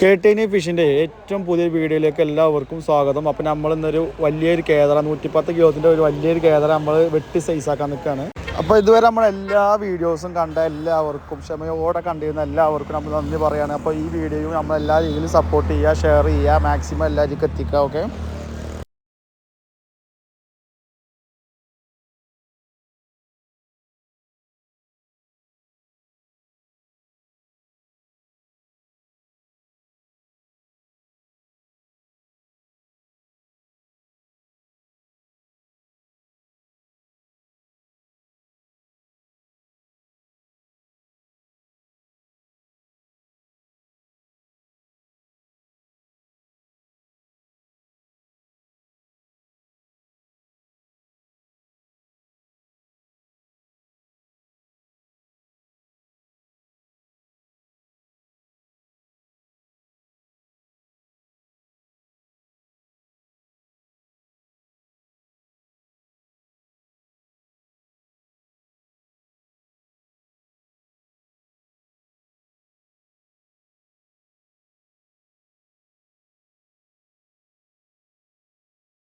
കേട്ടേനി ഫിഷിന്റെ ഏറ്റവും പുതിയ വീഡിയോയിലേക്ക് എല്ലാവർക്കും സ്വാഗതം. അപ്പം നമ്മൾ ഇന്നൊരു വലിയൊരു കേദറ നൂറ്റിപ്പത്ത് കിലോത്തിന്റെ ഒരു വലിയൊരു കേദറ നമ്മൾ വെട്ടി സൈസാക്കാൻ നിൽക്കുകയാണ്. അപ്പോൾ ഇതുവരെ നമ്മൾ എല്ലാ വീഡിയോസും കണ്ട എല്ലാവർക്കും ക്ഷമയോടെ കണ്ടിരുന്ന എല്ലാവർക്കും നമ്മൾ നന്ദി പറയുകയാണ്. അപ്പോൾ ഈ വീഡിയോയും നമ്മൾ എല്ലാ രീതിയിലും സപ്പോർട്ട് ചെയ്യുക ഷെയർ ചെയ്യുക മാക്സിമം എല്ലാവർക്കും എത്തിക്കുക ഓക്കെ